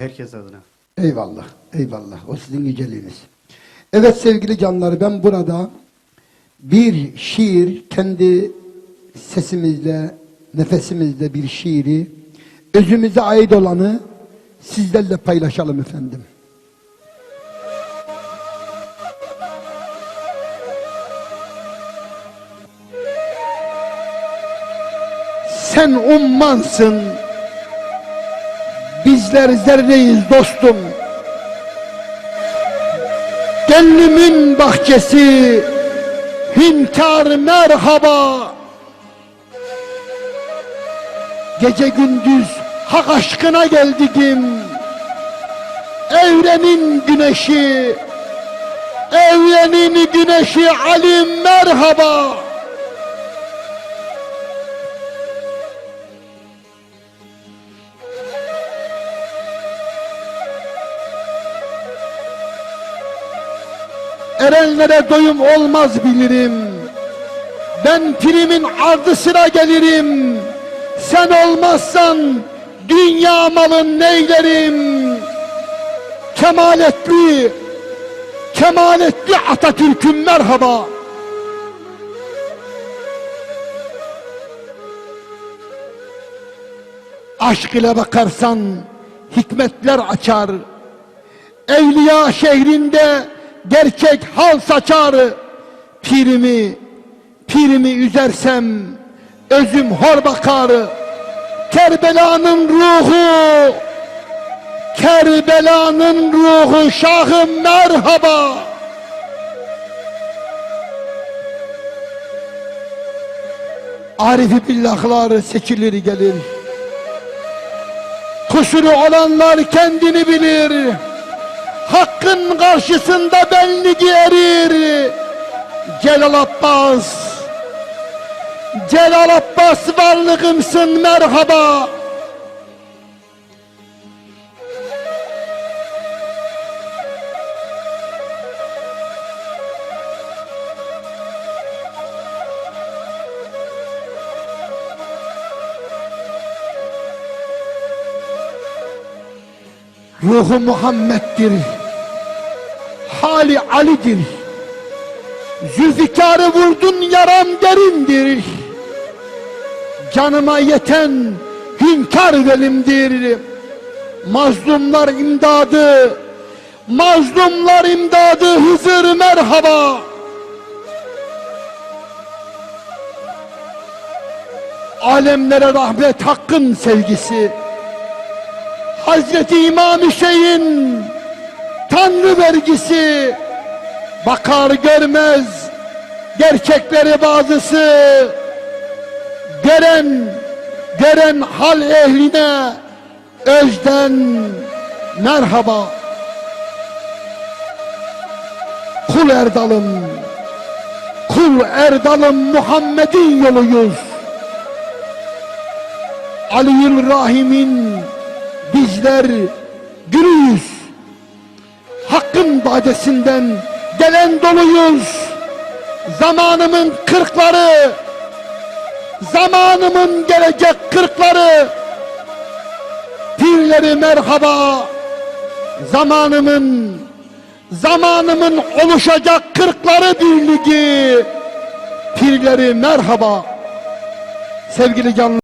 Herkes adına. Eyvallah, eyvallah. O sizin yüceliğiniz. Evet sevgili canlar ben burada bir şiir kendi sesimizle, nefesimizle bir şiiri özümüze ait olanı sizlerle paylaşalım efendim. Sen ummansın, bizler zerreyiz dostum. Gönlümün bahçesi, hünkâr merhaba. Gece gündüz hak aşkına geldim. Evrenin güneşi, evrenin güneşi alim merhaba. Erenlere doyum olmaz bilirim. Ben primin ardı sıra gelirim. Sen olmazsan dünya malın neylerim? Kemaletli, kemaletli Atatürk'üm merhaba. Aşk ile bakarsan hikmetler açar. Evliya şehrinde gerçek hal saçar. Pirimi, pirimi üzersem özüm hor bakar. Kerbela'nın ruhu, Kerbela'nın ruhu şahım merhaba. Arifi billahlar seçilir gelir. Kusuru olanlar kendini bilir. Hakkın karşısında benliği erir. Celal Abbas. Celal Abbas varlığımsın merhaba. Ruhu Muhammed'dir. Hali Ali'dir. Zülfikar'ı vurdun yaram derindir. Canıma yeten hünkâr velimdir. Mazlumlar imdadı, mazlumlar imdadı Hızır merhaba. Alemlere rahmet hakkın sevgisi. Hazreti İmam Hüseyin Tanrı vergisi bakar görmez gerçekleri bazısı gören gören hal ehline özden merhaba kul erdalım kul erdalım Muhammed'in yoluyuz Ali Rahim'in bizler gürüyüz. Hakkın badesinden gelen doluyuz. Zamanımın kırkları, zamanımın gelecek kırkları, pirleri merhaba, zamanımın, zamanımın oluşacak kırkları birliği, pirleri merhaba. Sevgili canlı.